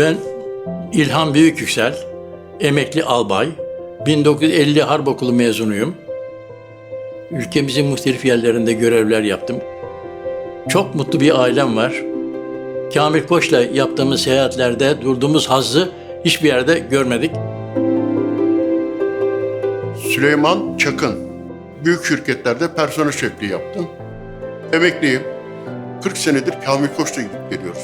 Ben İlhan Büyükyüksel, emekli albay, 1950 Harp Okulu mezunuyum. Ülkemizin muhtelif yerlerinde görevler yaptım. Çok mutlu bir ailem var. Kamil Koç'la yaptığımız seyahatlerde durduğumuz hazzı hiçbir yerde görmedik. Süleyman Çakın. Büyük şirketlerde personel şefliği yaptım. Emekliyim. 40 senedir Kamil Koç'la gidip geliyoruz.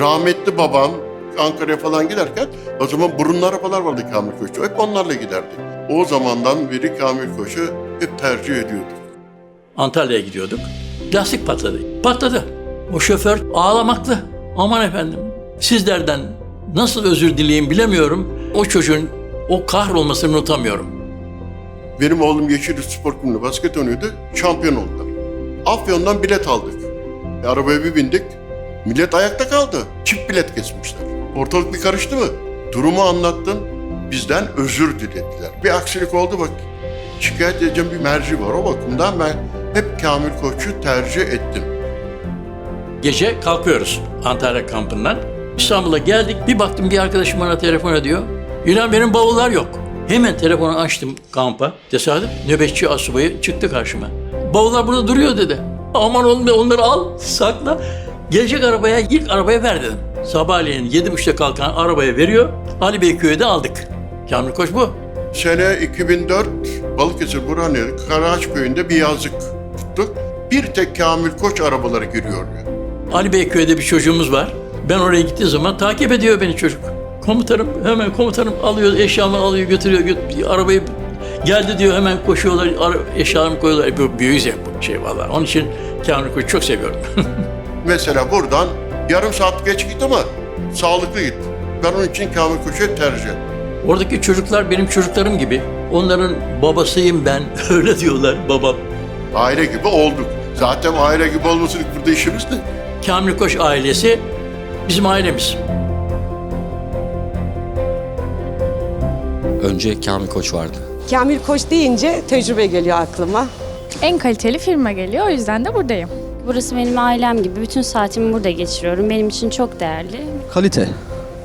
Rahmetli babam Ankara'ya falan giderken o zaman burunlu arabalar vardı Kamil Koç'ta. Hep onlarla giderdik. O zamandan beri Kamil Koç'u hep tercih ediyorduk. Antalya'ya gidiyorduk. Lastik patladı. Patladı. O şoför ağlamaklı. Aman efendim sizlerden nasıl özür dileyeyim bilemiyorum. O çocuğun o kahrolmasını unutamıyorum. Benim oğlum Yeşilyurt Spor Kulübü'nde basket oynuyordu. Şampiyon oldular. Afyon'dan bilet aldık. E, arabaya bir bindik. Millet ayakta kaldı. Çift bilet kesmişler. Ortalık bir karıştı mı? Durumu anlattım. Bizden özür dilediler. Bir aksilik oldu bak. Şikayet edeceğim bir merci var. O bakımdan ben hep Kamil Koç'u tercih ettim. Gece kalkıyoruz Antalya kampından. İstanbul'a geldik. Bir baktım bir arkadaşım bana telefon ediyor. İnan benim bavullar yok. Hemen telefonu açtım kampa. Tesadüf nöbetçi asubayı çıktı karşıma. Bavullar burada duruyor dedi. Aman oğlum onları al sakla. Gelecek arabaya ilk arabaya ver dedim. Sabahleyin yedi buçukta kalkan arabaya veriyor. Ali Beyköy'de aldık. Kamil Koç bu. Sene 2004 Balıkesir Burhaniye Karaağaç köyünde bir yazlık tuttuk. Bir tek Kamil Koç arabaları giriyor. Ali Beyköy'de bir çocuğumuz var. Ben oraya gittiği zaman takip ediyor beni çocuk. Komutanım hemen komutanım alıyor eşyamı alıyor götürüyor gö- arabayı geldi diyor hemen koşuyorlar eşyalarımı koyuyorlar. Bu büyük zevk bu şey vallahi. Onun için Kamil Koç'u çok seviyorum. Mesela buradan yarım saat geç git ama sağlıklı git. Ben onun için Kamil Koç'u tercih ettim. Oradaki çocuklar benim çocuklarım gibi. Onların babasıyım ben. Öyle diyorlar babam. Aile gibi olduk. Zaten aile gibi olmasın burada işimiz ne? Kamil Koç ailesi bizim ailemiz. Önce Kamil Koç vardı. Kamil Koç deyince tecrübe geliyor aklıma. En kaliteli firma geliyor o yüzden de buradayım. Burası benim ailem gibi. Bütün saatimi burada geçiriyorum. Benim için çok değerli. Kalite.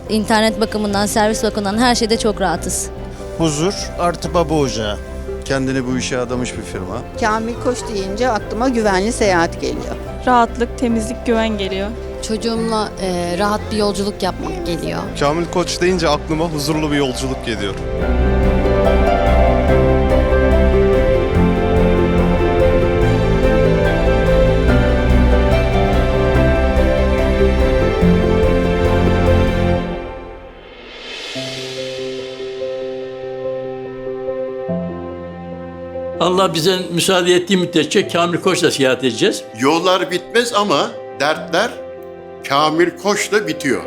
İnternet bakımından, servis bakımından her şeyde çok rahatız. Huzur artı baba ocağı. Kendini bu işe adamış bir firma. Kamil Koç deyince aklıma güvenli seyahat geliyor. Rahatlık, temizlik, güven geliyor. Çocuğumla e, rahat bir yolculuk yapmak geliyor. Kamil Koç deyince aklıma huzurlu bir yolculuk geliyor. Allah bize müsaade ettiği müddetçe Kamil Koç'la seyahat edeceğiz. Yollar bitmez ama dertler Kamil Koç'la bitiyor.